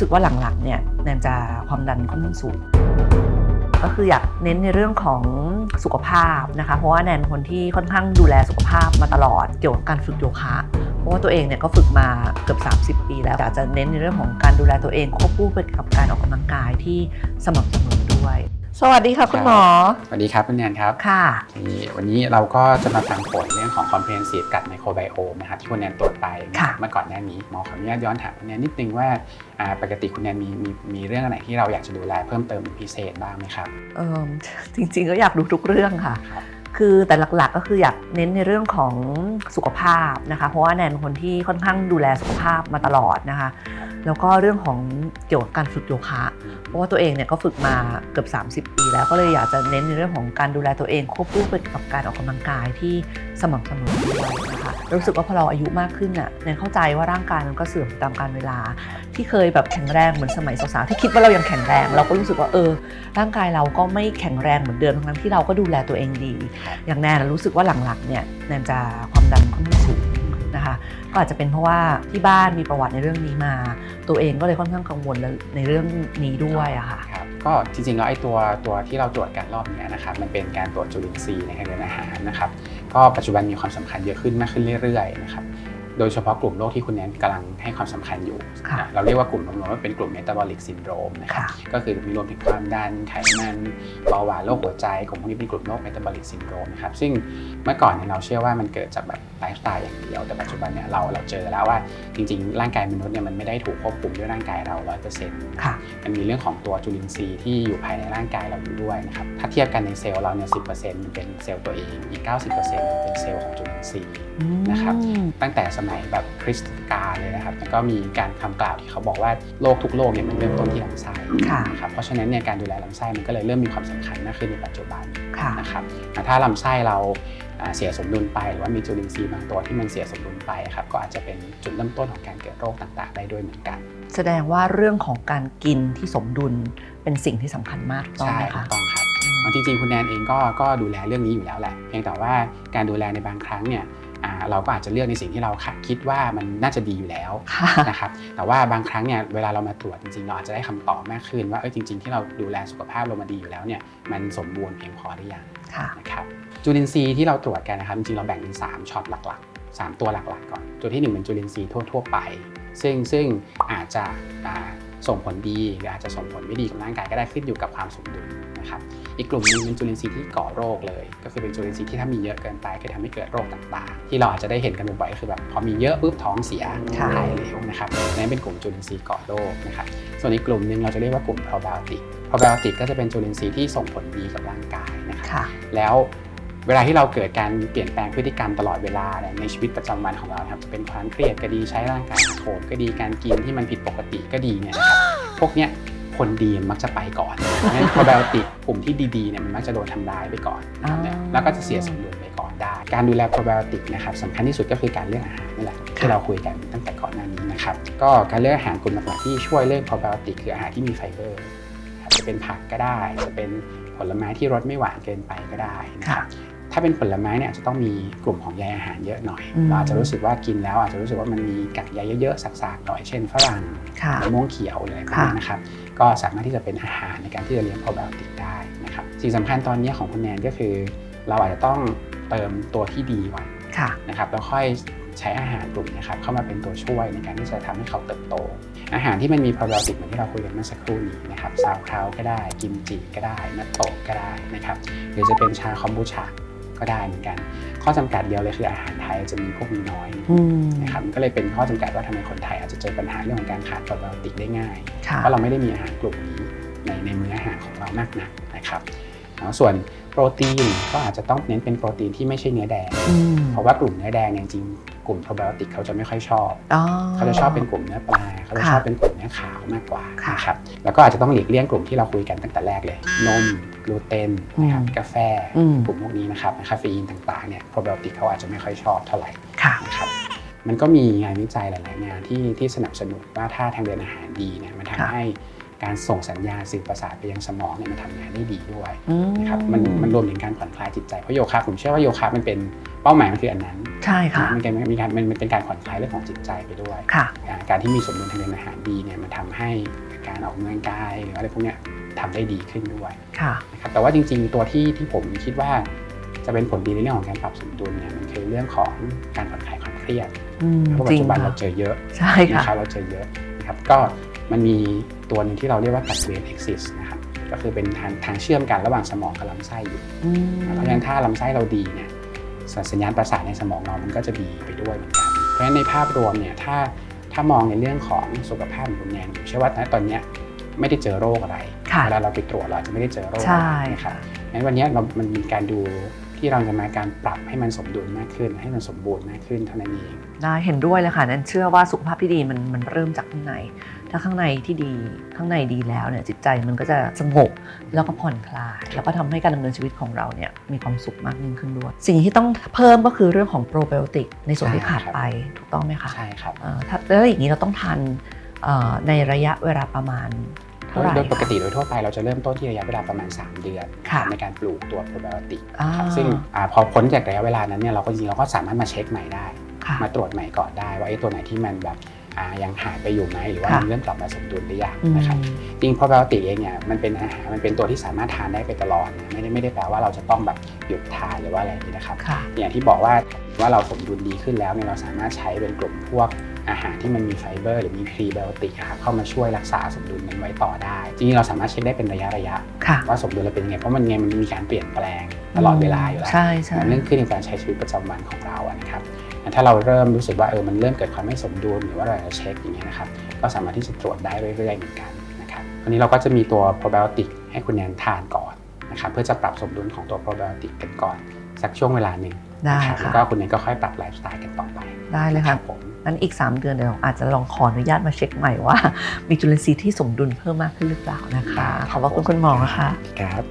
สึกว่าหลังๆเนี่ยแนนจะความดันค่อนข้างสูงก็คืออยากเน้นในเรื่องของสุขภาพนะคะ เพราะว่าแนนคนที่ค่อนข้างดูแลสุขภาพมาตลอดเกี่ยวกับการฝึกโยคะ เพราะว่าตัวเองเนี่ยก็ฝึกมาเกือบ 30 ปี แล้วอยากจะเน้นในเรื่องของการดูแลตัวเองควบคู่ไปกับการออกกำลังกายที่สม่ำเสมอด้วย สวัสดีค่ะคุณหมอ สวัสดีครับคุณแนนครับ ค่ะนี่วันนี้เราก็จะมาฟังผลเรื่องของ comprehensive gut microbiome นะครับที่คุณแนนตรวจไปนะครับเมื่อก่อนหน้านี้หมอขออนุญาตย้อนถามคุณแนนนิดนึงว่าอ่าปกติคุณแนนมีมีมีเรื่องอะไรที่เราอยากจะดูแลเพิ่มเติมเป็นพิเศษบ้างไหมครับเออจริงๆก็อยากดูทุกเรื่องค่ะครับคือแต่หลักๆก็คืออยากเน้นในเรื่องของสุขภาพนะคะ เพราะว่าแนนเป็นคนที่ค่อนข้างดูแลสุขภาพมาตลอดนะคะ แล้วก็เรื่องของเกี่ยวกับการฝึกโยคะ เพราะว่าตัวเองเนี่ยก็ฝึกมาเกือบ 30 ปี แล้วก็เลยอยากจะเน้นในเรื่องของการดูแลตัวเองควบคู่ไปกับการออกกำลังกายที่สม่ำเสมอด้วยนะคะรู้สึกว่าพอเราอายุมากขึ้นน่ะแนนเข้าใจว่าร่างกายมันก็เสื่อมตามกาลเวลา ที่เคยแบบแข็งแรงเหมือนสมัยสาวๆที่คิดว่าเรายังแข็งแรง เราก็รู้สึกว่าเออ ร่างกายเราก็ไม่แข็งแรงเหมือนเดิมทั้งๆที่เราก็ดูแลตัวเองดี อย่างแนนรู้สึกว่าหลังๆเนี่ยแนนจะความดันค่อนข้างสูง นะคะก็อาจจะเป็นเพราะว่าที่บ้านมีประวัติในเรื่องนี้มา ตัวเองก็เลยค่อนข้างกังวลในเรื่องนี้ด้วยอะค่ะครับก็จริงๆแล้วไอ้ตัวตัวที่เราตรวจกันรอบนี้นะครับมันเป็นการตรวจจุลินทรีย์ในทางเดินอาหารนะครับก็ปัจจุบันมีความสำคัญเยอะขึ้นมากขึ้นเรื่อยๆนะครับ โดยเฉพาะกลุ่มโรคที่คุณแนนกำลังให้ความสำคัญอยู่ค่ะนะเราเรียกว่ากลุ่มรวมๆว่าเป็นกลุ่มเมตาบอลิกซินโดรมนะครับค่ะก็คือมีรวมถึงความดันไขมันเบาหวานโรคหัวใจกลุ่มพวกนี้เป็นกลุ่มโรคเมตาบอลิกซินโดรมนะครับซึ่งเมื่อก่อนเนี่ยเราเชื่อว่ามันเกิดจากแบบไลฟ์สไตล์อย่างเดียวแต่ปัจจุบันเนี่ยเราเราเจอแล้วว่าจริง ๆ ร่างกายมนุษย์เนี่ยมันไม่ได้ถูกควบคุมด้วยร่างกายเรา100%ค่ะมันมีเรื่องของตัวจุลินทรีย์ที่อยู่ภายในร่างกายเราอยู่ด้วยนะครับถ้าเทียบกันในเซลล์เราเนี่ยสิมันเป็นเซลล์ตัวเองอีก90%เป็นเซลล์ของจุลินทรีย์นะครับอืมตั้งแต่สมัยแบบคริสตกาลเลยนะครับแล้วก็มีการคำกล่าวที่เขาบอกว่าโรคทุกโรคเนี่ยมันเริ่มต้นที่ลำไส้ค่ะนะครับเพราะฉะนั้นเนี่ยการดูแลลำไส้มันก็เลยเริ่มมีความสำคัญมากขึ้นในปัจจุบันค่ะนะครับอ่าถ้าลำไส้เราอ่าเสียสมดุลไปหรือว่ามีจุลินทรีย์บางตัวที่มันเสียสมดุลไปครับก็อาจจะเป็นจุดเริ่มต้นของการเกิดโรคต่างๆ ได้ด้วยเหมือนกัน แสดงว่าเรื่องของการกินที่สมดุลเป็นสิ่งที่สำคัญมากต้องใช่ไหมถูคะกต้องครับอืมจริงๆคุณแนนเองก็ก็ดูแลเรื่องนี้อยู่แล้วแหละเพียงแต่ว่าการดูแลในบางครั้งเนี่ยอ่า เราก็อาจจะเลือกในสิ่งที่เราคิดว่ามันน่าจะดีอยู่แล้วค่ะนะครับแต่ว่าบางครั้งเนี่ยเวลาเรามาตรวจจริงๆเราอาจจะได้คำตอบมากขึ้นว่าเออจริง ๆ ที่เราดูแลสุขภาพเรามาดีอยู่แล้วเนี่ยมันสมบูรณ์เพียงพอหรือยังค่ะนะครับจุลินทรีย์ที่เราตรวจกันนะครับจริงๆเราแบ่งเป็น3ช็อตหลักๆ 3 ตัวหลักๆก่อนตัวทีหนึ่1 เป็นจุลินทรีย์ทั่ว ๆ ไป ซึ่งซึ่งอาจจะอ่า ส่งผลดีหรืออาจจะส่งผลไม่ดีกับร่างกายก็ได้ขึ้นอยู่กับความสมดุลนะครับอีกกลุ่มหนึงเป็นจุลินทรีย์ที่ก่อโรคเลย ก็คือเป็นจุลินทรีย์ที่ถ้ามีเยอะเกินไปก็ทำให้เกิดโรคต่างๆ ที่เราอาจจะได้เห็นกันบ่อยๆก็คือแบบพอมีเยอะปุ๊บท้องเสียค่ะถ่ายเหลวนะครับนั่นเป็นกลุ่มจุลินทรีย์ก่อโรคนะครับส่วนอีกกลุ่มหนึ่งเราจะเรียกว่ากลุ่ม probiotic probiotic ก็จะเป็นจุลินทรีย์ที่ส่งผลดีกับร่างกายนะครับค่ะแล้วเวลาที่เราเกิดการเปลี่ยนแปลงพฤติกรรมตลอดเวลาเนี่ยในชีวิตประจำวันของเราครับจะเป็นความเครียดก็ดีใช้ร่างกาย โถมก็ดีการกินที่มันผิดปกติก็ดีเนี่ยนะครับพวกเนี้ยคนดีมันมักจะไปก่อนงั้น probiotic กลุ่มที่ดีๆเนี่ยมันมักจะโดนทำลายไปก่อนนะครับเนี่ยอ๋อแล้วก็จะเสียสมดุลไปก่อนได้ การดูแล probiotic นะครับสำคัญที่สุดก็คือการเลือกอาหารนี่แหละที่เราคุยกันตั้งแต่ก่อนหน้านี้นะครับก็การเลือกอาหารกลุ่มหลักๆที่ช่วยเรื่อง probiotic คืออาหารที่มีไฟเบอร์ครับจะเป็นผักก็ได้ จะเป็นผลไม้ที่รสไม่หวานเกินไปก็ได้นะครับ ถ้าเป็นผลไม้เนี่ยอาจจะต้องมีกลุ่มของใยอาหารเยอะหน่อยอืมเราอาจจะรู้สึกว่ากินแล้วอาจจะรู้สึกว่ามันมีกักใยเยอะๆสักๆหน่อยเช่นฝรั่งค่ะมะม่วงเขียวหรืออะไรพวกนี้นะครับก็สามารถที่จะเป็นอาหารในการที่จะเลี้ยงโปรไบโอติกได้นะครับสิ่งสำคัญตอนนี้ของคุณแนนก็คือ เราอาจจะต้องเติมตัวที่ดีก่อนค่ะนะครับแล้วค่อยใช้อาหารกลุ่มเนะครับเข้ามาเป็นตัวช่วยในการที่จะทำให้เขาเติบโต อาหารที่มันมีโปรไบโอติกเหมือนที่เราคุยกันเมื่อสักครู่นี้นะครับซาวคราวก็ได้กิมจิก็ได้นัตโตะก็ได้นะครับหรือจะเป็นชาคอมบูชา ก็ได้เหมือนกัน ข้อจำกัดเดียวเลยคืออาหารไทยจะมีพวกนี้น้อยอืมนะครับมันก็เลยเป็นข้อจำกัดว่าทำไมคนไทยอาจจะเจอปัญหาเรื่องของการขาดโปรไบโอติกได้ง่ายค่ะเพราะเราไม่ได้มีอาหารกลุ่มนี้ในในมื้ออาหารของเรามากนักนะครับเนาะส่วนโปรตีนก็อาจจะต้องเน้นเป็นโปรตีนที่ไม่ใช่เนื้อแดงอืมเพราะว่ากลุ่มเนื้อแดงเนี่ยจริงๆกลุ่มโปรไบโอติกเขาจะไม่ค่อยชอบอ๋อเขาจะชอบเป็นกลุ่มเนื้อปลา เขาจะค่ะชอบเป็นกลุ่มเนื้อขาวมากกว่าค่ะนะครับ แล้วก็อาจจะต้องหลีกเลี่ยงกลุ่มที่เราคุยกันตั้งแต่แรกเลย นมก ลูเตนนะครับอืมกาแฟอืมกลุ่มพวกนี้นะครับคาเฟอีนต่างๆเนี่ยโปรไบโอติกเขาอาจจะไม่ค่อยชอบเท่าไหร่ค่ะนะครับมันก็มีงานวิจัยหลาย ๆ งานที่ที่สนับสนุนว่าถ้าทางเดินอาหารดีเนี่ยมันค่ะทำให้การส่งสัญญาณสื่อประสาทไปยังสมองเนี่ยมันทำงานได้ดีด้วยอืนะครับมันมันรวมถึงการผ่อนคลายจิตใจเพราะโยคะผมเชื่อว่าโยคะมันเป็นเป้าหมายมันคืออันนั้นใช่ค่ะมันเป็นมีการมันมันเป็นการผ่อนคลายเรื่องของจิตใจไปด้วยค่ะอ่าการที่มีสมดุลทางเดินอาหารดีเนี่ยมันทำให้การออกกำลังกายหรืออะไรพวกเนี้ย ทำได้ดีขึ้นด้วยค่ะนะครับแต่ว่าจริง ๆ ตัวที่ที่ผมคิดว่าจะเป็นผลดีในเรื่องของการปรับสมดุลเนี่ยมันคือเรื่องของการผ่อนคลายความเครียดอืมเพราะปัจจริงจุบันค่ะเราเจอเยอะใช่ค่ะนะครับเราเจอเยอะนะครับก็มันมีตัวหนึงที่เราเรียกว่า gut brain axis นะครับก็คือเป็นทางทางเชื่อมกันระหว่างสมองกับลำไส้อยู่อืมเพราะฉะนั้นถ้าลำไส้เราดีเนี่ยสัญญาณประสาทในสมองเรามันก็จะดีไปด้วยเหมือนกัน เพราะฉะนั้นในภาพรวมเนี่ยถ้าถ้ามองในเรื่องของสุขภาพของคุณแนนอยู่เชื่อว่าณตอนเนี้ย ไม่ได้เจอโรคอะไรค่ะเวลาเราไปตรวจเราอาจจะไม่ได้เจอโรคใช่อะไรนะครับค่ะงั้นวันเนี้ยเรามันมีการดูที่เราจะมาการปรับให้มันสมดุลมากขึ้น ให้มันสมบูรณ์มากขึ้นเท่านั้นเองได้เห็นด้วยเลยค่ะนั้นเชื่อว่าสุขภาพที่ดีมันมันเริ่มจากข้างใน ถ้าข้างในที่ดีข้างในดีแล้วเนี่ยจิตใจมันก็จะสงบแล้วก็ผ่อนคลายแล้วก็ทำให้การดำเนินชีวิตของเราเนี่ยมีความสุขมากยิ่งขึ้นด้วย สิ่งที่ต้องเพิ่มก็คือเรื่องของโปรไบโอติกในส่วนที่ขาดไปถูกต้องไหมคะใช่ครับเอ่อถ้าแล้วอย่างนี้เราต้องทานเอ่อในระยะเวลาประมาณ เท่าไหร่โดยปกคะติโดยทั่วไปเราจะเริ่มต้นที่ระยะเวลาประมาณ 3 เดือนค่ะในการปลูกตัวโปรไบโอติกอ่าครับซึ่งอาพอพ้นจากระยะเวลานั้นเนี่ยเราก็จริงๆเราก็สามารถมาเช็คใหม่ได้ค่ะมาตรวจใหม่ก่อนได้ว่าไอ้ตัวไหนที่มันแบบอ่า ยังหายไปอยู่ไหมหรือว่าค่ะมันเริ่มกลับมาสมดุลหรือยังอืมนะครับจริงโปรไบโอติกเองเนี่ยมันเป็นอาหารมันเป็นตัวที่สามารถทานได้ไปตลอดนะไม่ได้ไม่ได้แปลว่าเราจะต้องแบบหยุดทานหรือว่าอะไรอย่างนี้นะครับค่ะอย่างที่บอกว่าว่าเราสมดุลดีขึ้นแล้วเนี่ยเราสามารถใช้เป็นกลุ่มพวกอาหารที่มันมีไฟเบอร์หรือมีพรีไบโอติกครับเข้ามาช่วยรักษาสมดุลนั้นไว้ต่อได้ จริงๆเราสามารถเช็คได้เป็นระยะระยะค่ะว่าสมดุลเราเป็นยังไงเพราะมันไงมันมีการเปลี่ยนแปลงตลอดเวลาอยู่แล้วใช่ใช่มันเรื่องขึ้นในการใช้ชีวิตประจำวันของเราอะนะครับ ถ้าเราเริ่มรู้สึกว่าเออมันเริ่มเกิดความไม่สมดุลหรือว่าเราอยากจะเช็คอย่างเงี้ยนะครับก็สามารถที่จะตรวจได้เรื่อยๆเหมือนกันนะครับวันนี้เราก็จะมีตัวโปรไบโอติกให้คุณแนนทานก่อนนะครับเพื่อจะปรับสมดุลของตัวโปรไบโอติกกันก่อน สักช่วงเวลาหนึ่งได้นะครับค่ะแล้วก็คุณเนยก็ค่อยปรับไลฟ์สไตล์กันต่อไปได้เลยคค่ะรับผมนั้นอีก 3 เดือนเดี๋ยวอาจจะลองขออนุญาตมาเช็คใหม่ว่า มีจุลินทรีย์ที่สมดุลเพิ่มมากขึ้นหรือเปล่านะคะขอบพระคุณคุณหมอค่ะครับ